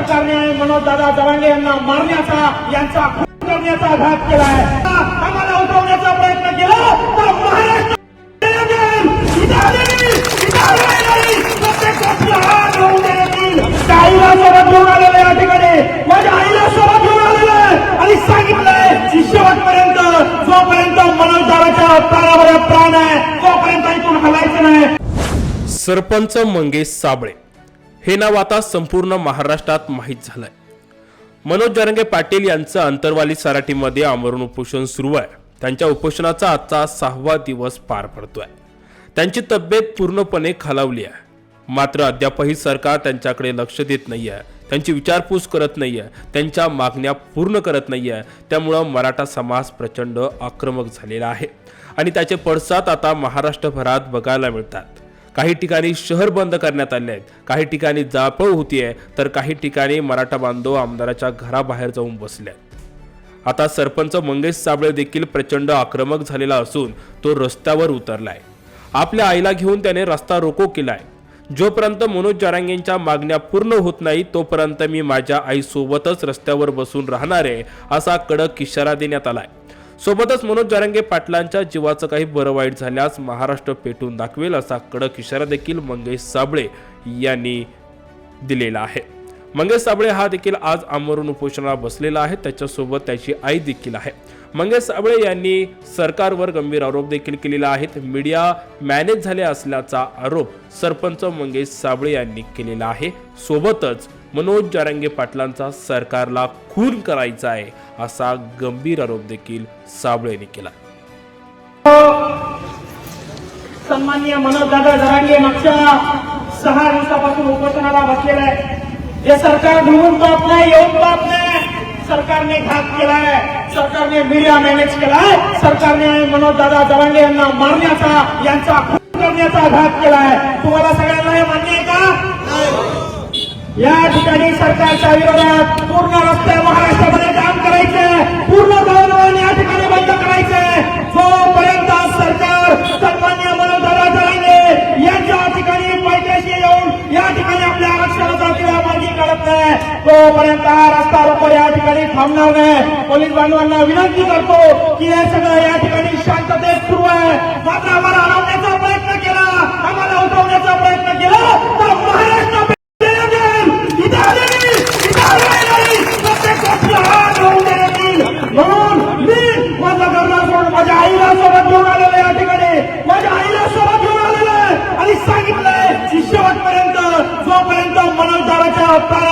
सरकारने मनोजदादा दरांगे यांना मारण्याचा यांचा खून करण्याचा घात केलाय आम्हाला उठवण्याचा प्रयत्न केला तर महाराष्ट्र आईला सोबत घेऊन आलेलं या ठिकाणी. माझ्या आईला सोबत घेऊन आलेलं आहे. आणि सांगितलंय की शेवटपर्यंत जोपर्यंत मनोजदाराच्या प्राण आहे तोपर्यंत इथून हलायचं नाही. सरपंच मंगेश साबळे. हे नाव आता संपूर्ण महाराष्ट्रात माहीत झालंय. मनोज जरंगे पाटील यांचं अंतरवाली सराटीमध्ये आमरण उपोषण सुरू आहे. त्यांच्या उपोषणाचा आजचा सहावा दिवस पार पडतोय. त्यांची तब्येत पूर्णपणे खालावली आहे. मात्र अद्यापही सरकार त्यांच्याकडे लक्ष देत नाही आहे त्यांची विचारपूस करत नाही आहे त्यांच्या मागण्या पूर्ण करत नाही आहे त्यामुळं मराठा समाज प्रचंड आक्रमक झालेला आहे. आणि त्याचे पडसाद आता महाराष्ट्रभरात बघायला मिळतात. काही ठिकाणी शहर बंद करण्यात आले आहेत. काही ठिकाणी जापळ होती आहे तर काही ठिकाणी मराठा बांधव आमदाराच्या घराबाहेर जाऊन बसले आहेत. आता सरपंच मंगेश साबळे देखील प्रचंड आक्रमक झालेला असून तो रस्त्यावर उतरलाय. आपल्या आईला घेऊन त्याने रस्ता रोको केलाय. जोपर्यंत मनोज जारांगेंच्या मागण्या पूर्ण होत नाही तोपर्यंत मी माझ्या आईसोबतच रस्त्यावर बसून राहणार आहे असा कडक इशारा देण्यात आलाय. सोबतच मनोज जारंगे पाटलांच्या जीवाचं काही बरं वाईट झाल्यास महाराष्ट्र पेटून दाखवेल असा कडक इशारा देखील मंगेश साबळे यांनी दिलेला आहे. मंगेश साबळे हा देखील आज आमरण उपोषणाला बसलेला आहे. त्याच्यासोबत त्याची आई देखील आहे. मंगेश साबळे यांनी सरकारवर गंभीर आरोप देखील केलेला आहेत. मीडिया मॅनेज झाले असल्याचा आरोप सरपंच मंगेश साबळे यांनी केलेला आहे. सोबतच मनोज जारंगे पाटलांचा सरकारला खून करायचा आहे असा गंभीर आरोप देखील साबळे यांनी केला. सन्माननीय मनोजदादा जरांगे मागच्या सहा दिवसापासून उपोषणाला बसलेलं आहे. हे सरकार म्हणून बाप नाही येऊन बाप नाही. सरकारने घात केलाय सरकारने मीडिया मॅनेज केलाय सरकारने मनोजदादा जरांगे यांना मारण्याचा यांचा खून करण्याचा घात केलाय. तुम्हाला सगळ्यांना हे मान्य आहे का? या ठिकाणी सरकारच्या विरोधात पूर्ण रस्ते महाराष्ट्रामध्ये काम करायचे पूर्ण दळणवळण या ठिकाणी बंद करायचे. जोपर्यंत सरकार सन्मान्य मनोधरा जरांगे यांच्या ठिकाणी पैठ्याशी येऊन या ठिकाणी आपल्या आरक्षणाचा किंवा मागणी काढत नाही. तोपर्यंत हा रस्ता रोको या ठिकाणी थांबणार नाही. पोलीस बांधवांना विनंती करतो की हे सगळं या ठिकाणी शांततेत सुरू आहे. मात्र आम्हाला তারা